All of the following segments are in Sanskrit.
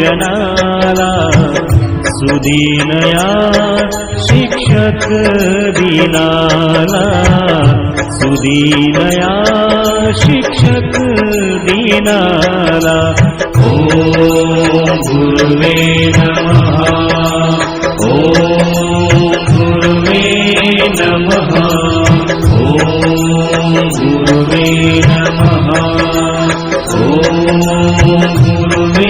गुरुजनाला सुदीनया शिक्षक दीनाला सुदीनया शिक्षक दीनाला ॐ गुरुवे नमः ॐ गुरुवे नमः ॐ गुरुवे नमः ॐ गुरुवे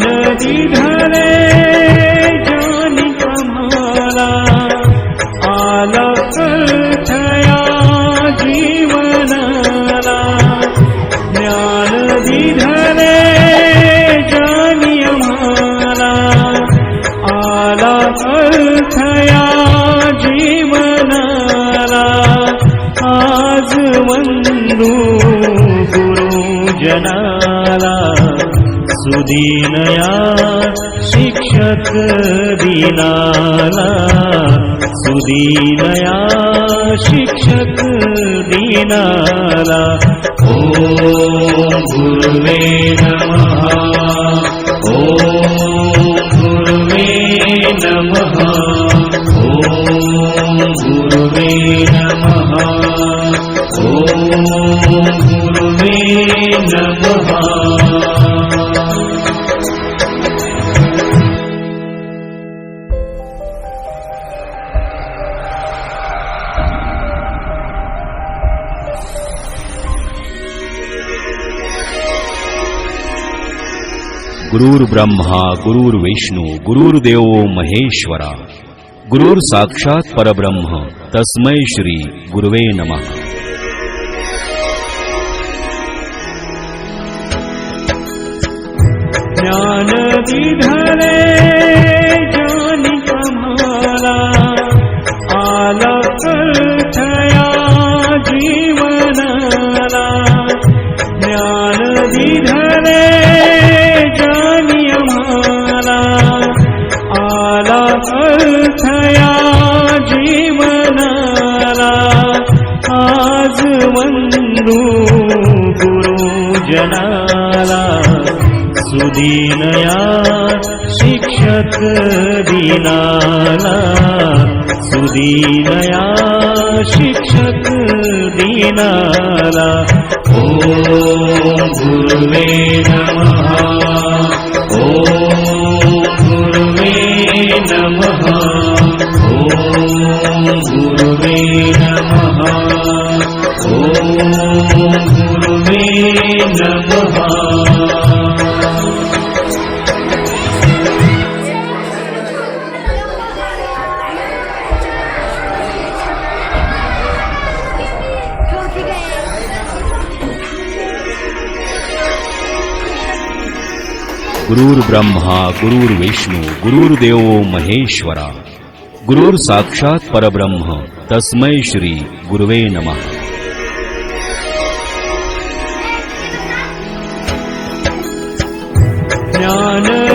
आनंदी धरे जानी कमाला आला अर्थया जीवनाला. ज्ञानदी धरे जानी आम्हाला आला अर्थया जीवनाला. आज बंधू गुरुजनाला सुदीनया शिक्षक दीनाला सुदीनया शिक्षक दीनाला ॐ गुरुवे नमः। ॐ गुरुवे नमः। ॐ गुरुवे ॐ गुरुवे नमः ગુરુર્બ્રહ્મા ગુરુર્વિષ્ણુ ગુરુર્દેવો મહેશ્વરા ગુરુર સાક્ષાત પરબ્રહ્મ તસ્મય શ્રી ગુરવે નમઃ જ્ઞાન गुरुजनाला सुदीनया शिक्षक दीनाला सुदीनया शिक्षक दीनाला। ॐ गुरुवे नमः। ॐ गुरुवे नमः। ॐ गुरुवे नमः। ॐ गुरुर्ब्रह्मा गुरुर्विष्णू गुरुर्देव महेश्वरा। गुरुर साक्षात परब्रह्म तस्मै श्री गुरुवे नमः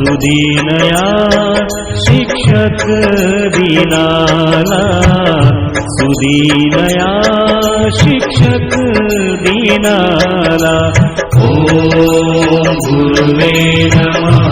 सुदीनया शिक्षक दीनाला सुदीनया शिक्षक दीनाला ॐ नमः